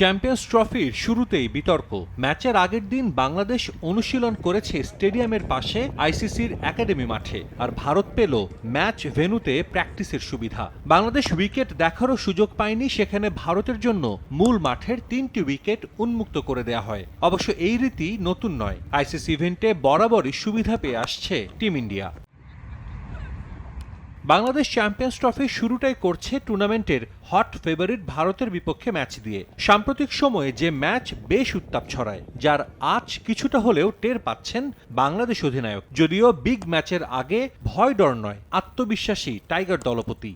Champions ট্রফির শুরুতেই বিতর্ক। ম্যাচের আগের দিন বাংলাদেশ অনুশীলন করেছে স্টেডিয়ামের পাশে আইসিসির একাডেমি মাঠে। আর ভারত পেল ম্যাচ ভেন্যুতে প্র্যাকটিসের সুবিধা। বাংলাদেশ উইকেট দেখারও সুযোগ পায়নি, সেখানে ভারতের জন্য মূল মাঠের তিনটি উইকেট উন্মুক্ত করে দেয়া হয়। অবশ্য এই রীতি নতুন নয়। আইসিসি ইভেন্টে বরাবরই সুবিধা পেয়ে আসছে team India. Bangladesh champions trophy শুরুটাই করছে টুর্নামেন্টের হট ফেভারিট ভারতের বিপক্ষে ম্যাচ দিয়ে। সাম্প্রতিক সময়ে যে ম্যাচ বেশ উত্তাপ ছড়ায়, যার আজ কিছুটা হলেও টের পাচ্ছেন বাংলাদেশ অধিনায়ক। যদিও বিগ ম্যাচের আগে ভয় ডর নয়, আত্মবিশ্বাসী টাইগার দলপতি।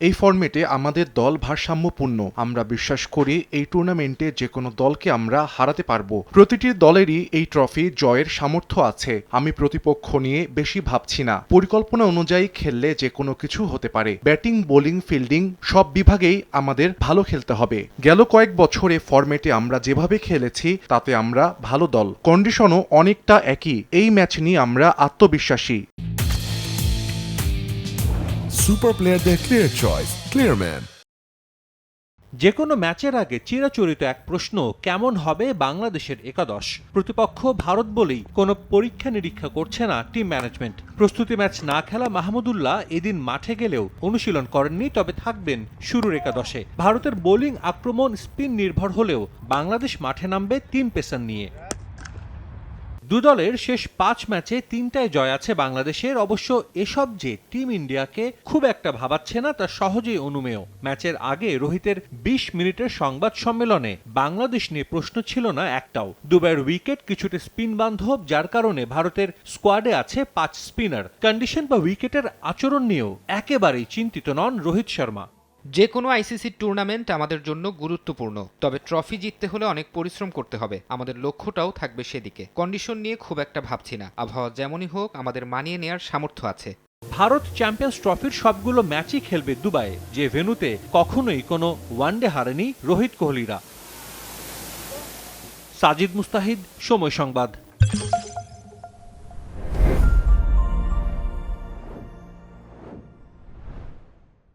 এই ফরম্যাটে আমাদের দল ভারসাম্যপূর্ণ। আমরা বিশ্বাস করি এই টুর্নামেন্টে যে কোনো দলকে আমরা হারাতে পারব। প্রতিটি দলেরই এই ট্রফি জয়ের সামর্থ্য আছে। আমি প্রতিপক্ষ নিয়ে বেশি ভাবছি না। পরিকল্পনা অনুযায়ী খেললে যে কোনো কিছু হতে পারে। ব্যাটিং, বোলিং, ফিল্ডিং সব বিভাগেই আমাদের ভালো খেলতে হবে। গেল কয়েক বছরে ফরম্যাটে আমরা যেভাবে খেলেছি, তাতে আমরা ভালো দল। কন্ডিশনও অনেকটা একই। এই ম্যাচ নিয়ে আমরা আত্মবিশ্বাসী। সুপার প্লেয়ারদের ক্লিয়ার চয়েস ক্লিয়ারম্যান যে কোনো ম্যাচের আগে চিরাচরিত এক প্রশ্ন, কেমন হবে বাংলাদেশের একাদশ? প্রতিপক্ষ ভারত বলেই কোনো পরীক্ষা নিরীক্ষা করছে না টিম ম্যানেজমেন্ট প্রস্তুতি ম্যাচ না খেলা মাহমুদুল্লাহ এদিন মাঠে গেলেও অনুশীলন করেননি, তবে থাকবেন শুরুর একাদশে। ভারতের বোলিং আক্রমণ স্পিন নির্ভর হলেও বাংলাদেশ মাঠে নামবে তিন পেসার নিয়ে। দু দলের শেষ পাঁচ ম্যাচে তিনটায় জয় আছে বাংলাদেশের। অবশ্য এসব যে টিম ইন্ডিয়াকে খুব একটা ভাবাচ্ছে না, তা সহজেই অনুমেয়। ম্যাচের আগে রোহিতের বিশ মিনিটের সংবাদ সম্মেলনে বাংলাদেশ নিয়ে প্রশ্ন ছিল না একটাও। দুবাইয়ের উইকেট, কিছুটা স্পিন বান্ধব, যার কারণে ভারতের স্কোয়াডে আছে পাঁচ স্পিনার। কন্ডিশন বা উইকেটের আচরণ নিয়েও একেবারেই চিন্তিত নন রোহিত শর্মা। যে কোনো আইসিসি টুর্নামেন্ট আমাদের জন্য গুরুত্বপূর্ণ, তবে ট্রফি জিততে হলে অনেক পরিশ্রম করতে হবে। আমাদের লক্ষ্যটাও থাকবে সেদিকে। কন্ডিশন নিয়ে খুব একটা ভাবছি না। আবহাওয়া যেমনই হোক, আমাদের মানিয়ে নেয়ার সামর্থ্য আছে। ভারত চ্যাম্পিয়ন্স ট্রফির সবগুলো ম্যাচই খেলবে দুবাইয়ে, যে ভেন্যুতে কখনোই কোনো ওয়ানডে হারেনি রোহিত কোহলিরা। সাজিদ মুস্তাহিদ, সময় সংবাদ।